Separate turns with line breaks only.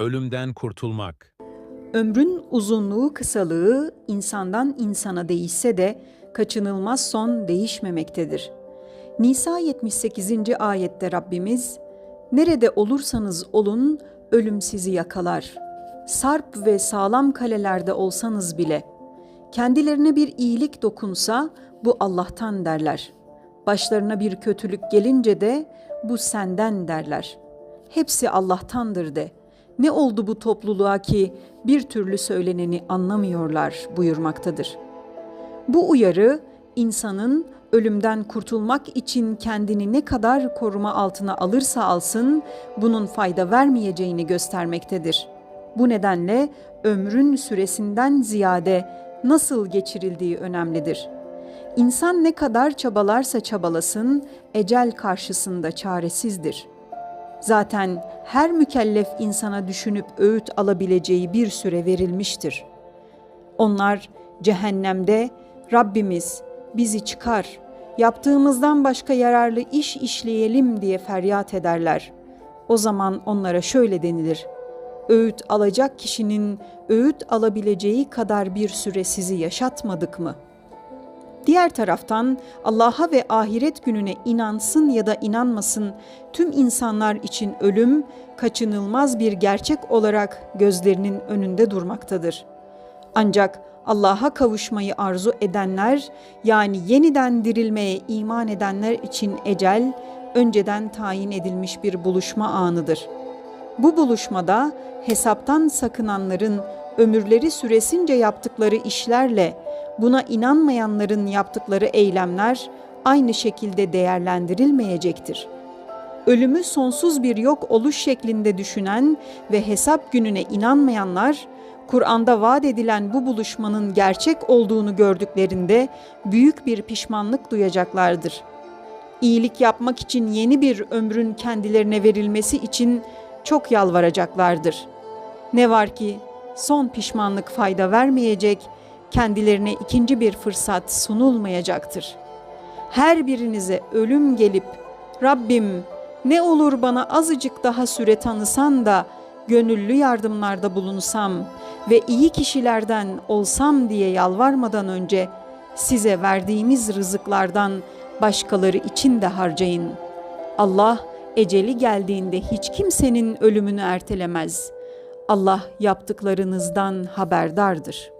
Ölümden kurtulmak.
Ömrün uzunluğu kısalığı insandan insana değişse de kaçınılmaz son değişmemektedir. Nisa 78. ayette Rabbimiz, Nerede olursanız olun ölüm sizi yakalar. Sarp ve sağlam kalelerde olsanız bile. Kendilerine bir iyilik dokunsa bu Allah'tan derler. Başlarına bir kötülük gelince de bu senden derler. Hepsi Allah'tandır de. Ne oldu bu topluluğa ki bir türlü söyleneni anlamıyorlar buyurmaktadır. Bu uyarı insanın ölümden kurtulmak için kendini ne kadar koruma altına alırsa alsın bunun fayda vermeyeceğini göstermektedir. Bu nedenle ömrün süresinden ziyade nasıl geçirildiği önemlidir. İnsan ne kadar çabalarsa çabalasın ecel karşısında çaresizdir.'' Zaten her mükellef insana düşünüp öğüt alabileceği bir süre verilmiştir. Onlar cehennemde Rabbimiz bizi çıkar, yaptığımızdan başka yararlı iş işleyelim diye feryat ederler. O zaman onlara şöyle denilir. Öğüt alacak kişinin öğüt alabileceği kadar bir süre sizi yaşatmadık mı?'' Diğer taraftan Allah'a ve ahiret gününe inansın ya da inanmasın tüm insanlar için ölüm kaçınılmaz bir gerçek olarak gözlerinin önünde durmaktadır. Ancak Allah'a kavuşmayı arzu edenler yani yeniden dirilmeye iman edenler için ecel önceden tayin edilmiş bir buluşma anıdır. Bu buluşmada hesaptan sakınanların ömürleri süresince yaptıkları işlerle buna inanmayanların yaptıkları eylemler aynı şekilde değerlendirilmeyecektir. Ölümü sonsuz bir yok oluş şeklinde düşünen ve hesap gününe inanmayanlar, Kur'an'da vaat edilen bu buluşmanın gerçek olduğunu gördüklerinde büyük bir pişmanlık duyacaklardır. İyilik yapmak için yeni bir ömrün kendilerine verilmesi için çok yalvaracaklardır. Ne var ki son pişmanlık fayda vermeyecek, kendilerine ikinci bir fırsat sunulmayacaktır. Her birinize ölüm gelip Rabbim ne olur bana azıcık daha süre tanısan da gönüllü yardımlarda bulunsam ve iyi kişilerden olsam diye yalvarmadan önce size verdiğimiz rızıklardan başkaları için de harcayın. Allah eceli geldiğinde hiç kimsenin ölümünü ertelemez. Allah yaptıklarınızdan haberdardır.''